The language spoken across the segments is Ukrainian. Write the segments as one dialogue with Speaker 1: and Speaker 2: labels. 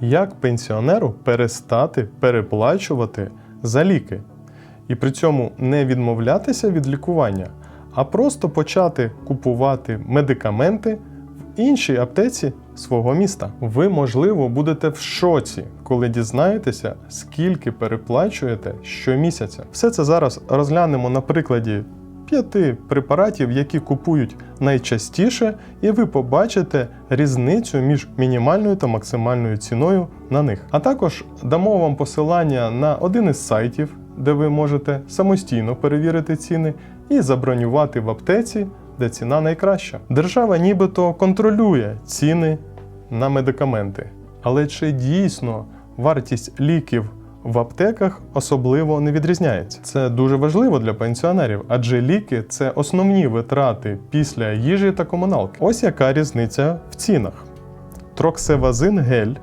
Speaker 1: Як пенсіонеру перестати переплачувати за ліки? І при цьому не відмовлятися від лікування, а просто почати купувати медикаменти в іншій аптеці свого міста. Ви, можливо, будете в шоці, коли дізнаєтеся, скільки переплачуєте щомісяця. Все це зараз розглянемо на прикладі п'яти препаратів, які купують найчастіше, і ви побачите різницю між мінімальною та максимальною ціною на них. А також дамо вам посилання на один із сайтів, де ви можете самостійно перевірити ціни і забронювати в аптеці, де ціна найкраща. Держава нібито контролює ціни на медикаменти. Але чи дійсно вартість ліків в аптеках особливо не відрізняється? Це дуже важливо для пенсіонерів, адже ліки це основні витрати після їжі та комуналки. Ось яка різниця в цінах. Троксевазин гель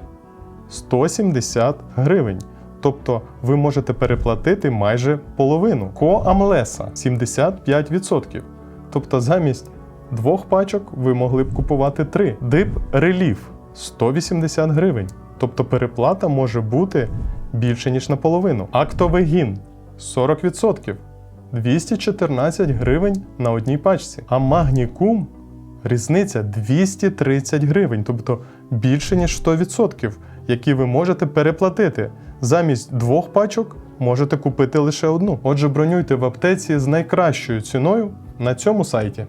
Speaker 1: 170 гривень. Тобто ви можете переплатити майже половину. Коамлеса 75%. Тобто замість двох пачок ви могли б купувати три. Дип Реліф 180 гривень. Тобто переплата може бути більше, ніж наполовину. Актовегін 40%. 214 гривень на одній пачці. А магнікум різниця 230 гривень, тобто більше ніж 100%, які ви можете переплатити. Замість двох пачок можете купити лише одну. Отже, бронюйте в аптеці з найкращою ціною на цьому сайті.